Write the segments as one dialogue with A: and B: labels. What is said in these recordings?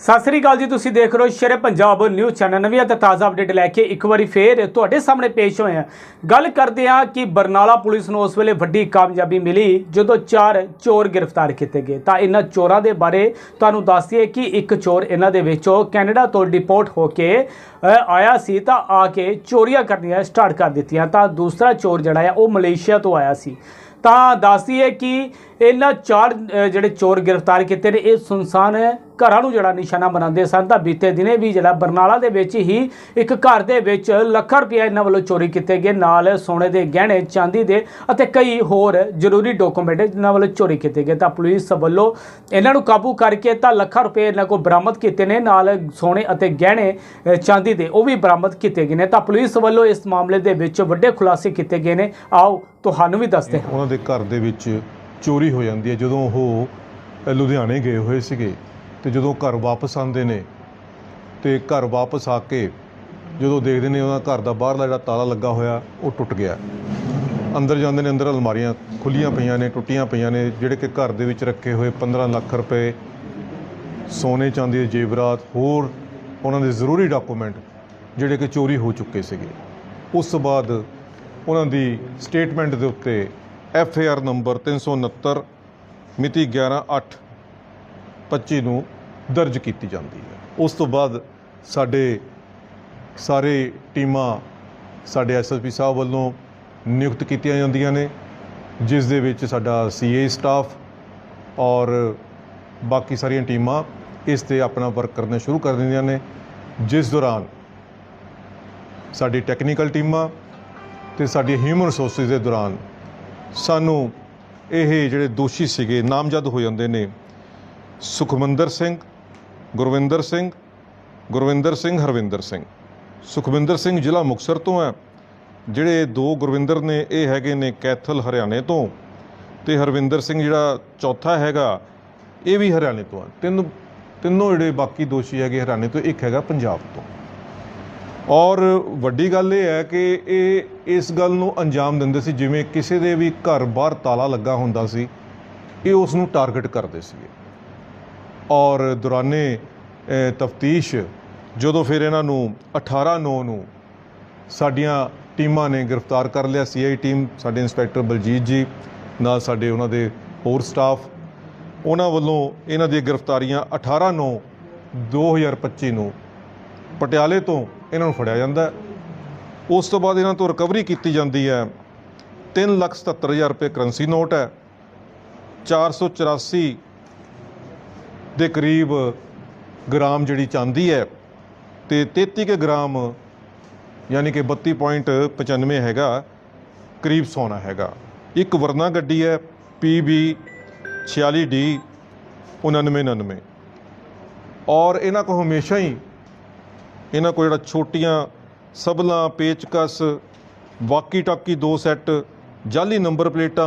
A: ਸਤਿ ਸ੍ਰੀ ਅਕਾਲ ਜੀ, ਤੁਸੀਂ ਦੇਖ ਰਹੇ ਹੋ ਸ਼ੇਰੇ ਪੰਜਾਬ ਨਿਊਜ਼ ਚੈਨਲ। ਨਵੀਂ ਅਤੇ ਤਾਜ਼ਾ ਅਪਡੇਟ ਲੈ ਕੇ ਇੱਕ ਵਾਰੀ ਫੇਰ ਤੁਹਾਡੇ ਸਾਹਮਣੇ ਪੇਸ਼ ਹੋਏ ਹਾਂ। ਗੱਲ ਕਰਦੇ ਹਾਂ ਕਿ ਬਰਨਾਲਾ ਪੁਲਿਸ ਨੂੰ ਉਸ ਵੇਲੇ ਵੱਡੀ ਕਾਮਯਾਬੀ ਮਿਲੀ ਜਦੋਂ ਚਾਰ ਚੋਰ ਗ੍ਰਿਫਤਾਰ ਕੀਤੇ ਗਏ। ਤਾਂ ਇਹਨਾਂ ਚੋਰਾਂ ਦੇ ਬਾਰੇ ਤੁਹਾਨੂੰ ਦੱਸ ਦਈਏ ਕਿ ਇੱਕ ਚੋਰ ਇਹਨਾਂ ਦੇ ਵਿੱਚੋਂ ਕੈਨੇਡਾ ਤੋਂ ਡਿਪੋਰਟ ਹੋ ਕੇ ਆਇਆ ਸੀ ਤਾਂ ਆ ਕੇ ਚੋਰੀਆਂ ਕਰਨੀਆਂ ਸਟਾਰਟ ਕਰ ਦਿੱਤੀਆਂ। ਤਾਂ ਦੂਸਰਾ ਚੋਰ ਜਿਹੜਾ ਹੈ ਉਹ ਮਲੇਸ਼ੀਆ ਤੋਂ ਆਇਆ ਸੀ। ਤਾਂ ਦੱਸਦੀ ਹੈ ਕਿ ਇਹਨਾਂ ਚਾਰ ਜਿਹੜੇ ਚੋਰ ਗ੍ਰਿਫਤਾਰ ਕੀਤੇ ਨੇ, ਇਹ ਸੁਨਸਾਨ ਘਰਾਂ ਨੂੰ ਜਿਹੜਾ ਨਿਸ਼ਾਨਾ ਬਣਾਉਂਦੇ ਸਨ। ਤਾਂ ਬੀਤੇ ਦਿਨੇ ਵੀ ਜਿਹੜਾ ਬਰਨਾਲਾ ਦੇ ਵਿੱਚ ਹੀ ਇੱਕ ਘਰ ਦੇ ਵਿੱਚ ਲੱਖਾਂ ਰੁਪਏ ਇਹਨਾਂ ਵੱਲੋਂ ਚੋਰੀ ਕੀਤੇ ਗਏ। ਨਾਲ ਸੋਨੇ ਦੇ ਗਹਿਣੇ, ਚਾਂਦੀ ਦੇ ਅਤੇ ਕਈ ਹੋਰ ਜ਼ਰੂਰੀ ਡਾਕੂਮੈਂਟ ਇਹਨਾਂ ਵੱਲੋਂ ਚੋਰੀ ਕੀਤੇ ਗਏ। ਤਾਂ ਪੁਲਿਸ ਵੱਲੋਂ ਇਹਨਾਂ ਨੂੰ ਕਾਬੂ ਕਰਕੇ ਤਾਂ ਲੱਖਾਂ ਰੁਪਏ ਇਹਨਾਂ ਕੋਲ ਬਰਾਮਦ ਕੀਤੇ ਨੇ। ਨਾਲ ਸੋਨੇ ਅਤੇ ਗਹਿਣੇ ਚਾਂਦੀ ਦੇ ਉਹ ਵੀ ਬਰਾਮਦ ਕੀਤੇ ਗਏ ਨੇ। ਤਾਂ ਪੁਲਿਸ ਵੱਲੋਂ ਇਸ ਮਾਮਲੇ ਦੇ ਵਿੱਚ ਵੱਡੇ ਖੁਲਾਸੇ ਕੀਤੇ ਗਏ ਨੇ। ਆਓ, ਤੁਹਾਨੂੰ ਵੀ ਦੱਸਦੇ ਹਾਂ।
B: ਉਹਨਾਂ ਦੇ ਘਰ ਦੇ ਵਿੱਚ ਚੋਰੀ ਹੋ ਜਾਂਦੀ ਹੈ। ਜਦੋਂ ਉਹ ਲੁਧਿਆਣੇ ਗਏ ਹੋਏ ਸੀਗੇ ਤੇ ਜਦੋਂ ਘਰ ਵਾਪਸ ਆਉਂਦੇ ਨੇ ਤੇ ਘਰ ਵਾਪਸ ਆ ਕੇ ਜਦੋਂ ਦੇਖਦੇ ਨੇ ਉਹਨਾਂ ਘਰ ਦਾ ਬਾਹਰਲਾ ਜਿਹੜਾ ਤਾਲਾ ਲੱਗਾ ਹੋਇਆ, ਉਹ ਟੁੱਟ ਗਿਆ। ਅੰਦਰ ਜਾਂਦੇ ਨੇ, ਅੰਦਰ ਅਲਮਾਰੀਆਂ ਖੁੱਲੀਆਂ ਪਈਆਂ ਨੇ, ਟੁੱਟੀਆਂ ਪਈਆਂ ਨੇ, ਜਿਹੜੇ ਕਿ ਘਰ ਦੇ ਵਿੱਚ ਰੱਖੇ ਹੋਏ 15 ਲੱਖ ਰੁਪਏ, ਸੋਨੇ ਚਾਂਦੀ ਦੇ ਜੇਵਰਾਤ, ਹੋਰ ਉਹਨਾਂ ਦੇ ਜ਼ਰੂਰੀ ਡਾਕੂਮੈਂਟ ਜਿਹੜੇ ਕਿ ਚੋਰੀ ਹੋ ਚੁੱਕੇ ਸੀਗੇ। ਉਸ ਤੋਂ ਬਾਅਦ ਉਹਨਾਂ ਦੀ ਸਟੇਟਮੈਂਟ ਦੇ ਉੱਤੇ ਐਫ ਆਰ ਨੰਬਰ 369 ਮਿਤੀ 11/8/25 ਨੂੰ ਦਰਜ ਕੀਤੀ ਜਾਂਦੀ ਹੈ। ਉਸ ਤੋਂ ਬਾਅਦ ਸਾਡੇ ਸਾਰੇ ਟੀਮਾਂ ਸਾਡੇ ਐਸਐਸਪੀ ਸਾਹਿਬ ਵੱਲੋਂ ਨਿਯੁਕਤ ਕੀਤੀਆਂ ਜਾਂਦੀਆਂ ਨੇ, ਜਿਸ ਦੇ ਵਿੱਚ ਸਾਡਾ ਸੀਏ ਸਟਾਫ ਔਰ ਬਾਕੀ ਸਾਰੀਆਂ ਟੀਮਾਂ ਇਸ ਤੇ ਆਪਣਾ ਵਰਕ ਕਰਨਾ ਸ਼ੁਰੂ ਕਰ ਦਿੰਦੀਆਂ ਨੇ। ਜਿਸ ਦੌਰਾਨ ਸਾਡੀ ਟੈਕਨੀਕਲ ਟੀਮਾਂ ਤੇ ਸਾਡੀ ਹਿਊਮਨ ਰਿਸੋਰਸਿਸ ਦੇ ਦੌਰਾਨ ਸਾਨੂੰ ਇਹ ਜਿਹੜੇ ਦੋਸ਼ੀ ਸੀਗੇ, ਨਾਮਜ਼ਦ ਹੋ ਜਾਂਦੇ ਨੇ। ਸੁਖਮੰਦਰ ਸਿੰਘ, ਗੁਰਵਿੰਦਰ ਸਿੰਘ ਗੁਰਵਿੰਦਰ ਸਿੰਘ, ਹਰਵਿੰਦਰ ਸਿੰਘ। ਸੁਖਵਿੰਦਰ ਸਿੰਘ ਜ਼ਿਲ੍ਹਾ ਮੁਕਤਸਰ ਤੋਂ ਹੈ। ਜਿਹੜੇ ਦੋ ਗੁਰਵਿੰਦਰ ਨੇ, ਇਹ ਹੈਗੇ ਨੇ ਕੈਥਲ, ਹਰਿਆਣੇ ਤੋਂ। ਤੇ ਹਰਵਿੰਦਰ ਸਿੰਘ ਜਿਹੜਾ ਚੌਥਾ ਹੈਗਾ, ਇਹ ਵੀ ਹਰਿਆਣੇ ਤੋਂ ਹੈ। ਤਿੰਨ, ਤਿੰਨੋਂ ਜਿਹੜੇ ਬਾਕੀ ਦੋਸ਼ੀ ਹੈਗੇ ਹਰਿਆਣੇ ਤੋਂ, ਇੱਕ ਹੈਗਾ ਪੰਜਾਬ ਤੋਂ। ਔਰ ਵੱਡੀ ਗੱਲ ਇਹ ਹੈ ਕਿ ਇਹ ਇਸ ਗੱਲ ਨੂੰ ਅੰਜਾਮ ਦਿੰਦੇ ਸੀ, ਜਿਵੇਂ ਕਿਸੇ ਦੇ ਵੀ ਘਰ ਬਾਹਰ ਤਾਲਾ ਲੱਗਾ ਹੁੰਦਾ ਸੀ, ਇਹ ਉਸ ਨੂੰ ਟਾਰਗੇਟ ਕਰਦੇ ਸੀਗੇ। ਔਰ ਦੌਰਾਨੇ ਤਫਤੀਸ਼ ਜਦੋਂ ਫਿਰ ਇਹਨਾਂ ਨੂੰ 18 9 ਨੂੰ ਸਾਡੀਆਂ ਟੀਮਾਂ ਨੇ ਗ੍ਰਿਫਤਾਰ ਕਰ ਲਿਆ ਸੀਆਈ ਟੀਮ, ਸਾਡੇ ਇੰਸਪੈਕਟਰ ਬਲਜੀਤ ਜੀ, ਨਾਲ ਸਾਡੇ ਉਹਨਾਂ ਦੇ ਹੋਰ ਸਟਾਫ, ਉਹਨਾਂ ਵੱਲੋਂ ਇਹਨਾਂ ਦੀਆਂ ਗ੍ਰਿਫਤਾਰੀਆਂ 18 9 2025 ਨੂੰ ਪਟਿਆਲੇ ਤੋਂ ਇਹਨਾਂ ਨੂੰ ਫੜਿਆ ਜਾਂਦਾ ਉਸ ਤੋਂ ਬਾਅਦ ਇਹਨਾਂ ਤੋਂ ਰਿਕਵਰੀ ਕੀਤੀ ਜਾਂਦੀ ਹੈ। 377000 ਰੁਪਏ ਕਰੰਸੀ ਨੋਟ ਹੈ। 484 ਦੇ ਕਰੀਬ ਗ੍ਰਾਮ ਜਿਹੜੀ ਚਾਂਦੀ ਹੈ ਤੇ 33 ਕੇ ਗ੍ਰਾਮ ਯਾਨੀ ਕਿ 32.95 ਹੈਗਾ, ਕਰੀਬ ਸੋਨਾ ਹੈਗਾ। ਇੱਕ ਵਰਨਾ ਗੱਡੀ ਹੈ PB 46D 9999 ਔਰ ਇਹਨਾਂ ਕੋ ਹਮੇਸ਼ਾ ਹੀ ਇਹਨਾਂ ਕੋਲ ਜਿਹੜਾ ਛੋਟੀਆਂ ਸਬਲਾਂ ਪੇਚਕਸ ਵਾਕੀ ਟਾਕੀ ਦੋ ਸੈੱਟ ਜਾਲੀ ਨੰਬਰ ਪਲੇਟਾਂ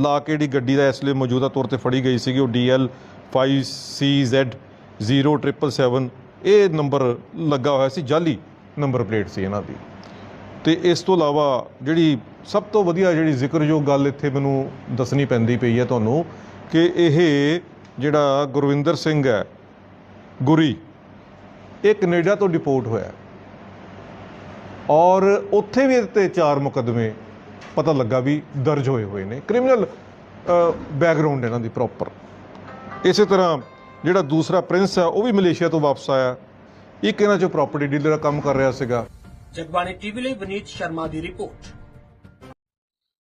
B: ਲਾ ਕੇ ਜਿਹੜੀ ਗੱਡੀ ਦਾ ਇਸ ਲਈ ਮੌਜੂਦਾ ਤੌਰ ਤੇ ਫੜੀ ਗਈ ਸੀਗੀ, ਉਹ DL 5CZ 0777 ਇਹ ਨੰਬਰ ਲੱਗਾ ਹੋਇਆ ਸੀ ਜਾਲੀ ਨੰਬਰ ਪਲੇਟ ਸੀ ਇਹਨਾਂ ਦੀ। ਤੇ ਇਸ ਤੋਂ ਇਲਾਵਾ ਜਿਹੜੀ ਸਭ ਤੋਂ ਵਧੀਆ ਜਿਹੜੀ ਜ਼ਿਕਰਯੋਗ ਗੱਲ ਇੱਥੇ ਮੈਨੂੰ ਦੱਸਣੀ ਪੈਂਦੀ ਪਈ ਹੈ ਤੁਹਾਨੂੰ ਕਿ ਇਹ ਜਿਹੜਾ ਗੁਰਵਿੰਦਰ ਸਿੰਘ ਹੈ, ਗੁਰੀ ਇਹ ਕੈਨੇਡਾ ਤੋਂ ਡਿਪੋਰਟ ਹੋਇਆ ਔਰ ਉੱਥੇ ਵੀ ਇਹਦੇ ਤੇ ਚਾਰ ਮੁਕੱਦਮੇ ਪਤਾ ਲੱਗਾ ਵੀ ਦਰਜ ਹੋਏ ਹੋਏ ਨੇ। ਕ੍ਰਿਮੀਨਲ ਬੈਕਗ੍ਰਾਉਂਡ ਇਹਨਾਂ ਦੀ ਪ੍ਰੋਪਰ ਇਸੇ ਤਰ੍ਹਾਂ ਜਿਹੜਾ ਦੂਸਰਾ ਪ੍ਰਿੰਸ ਹੈ, ਉਹ ਵੀ ਮਲੇਸ਼ੀਆ ਤੋਂ ਵਾਪਸ ਆਇਆ। ਇੱਕ ਇਹਨਾਂ ਚੋਂ ਪ੍ਰਾਪਰਟੀ ਡੀਲਰ ਦਾ ਕੰਮ ਕਰ ਰਿਹਾ ਸੀਗਾ।
C: ਜਗਬਾਣੀ ਟੀਵੀ ਲਈ ਵਿਨੀਤ ਸ਼ਰਮਾ ਦੀ ਰਿਪੋਰਟ।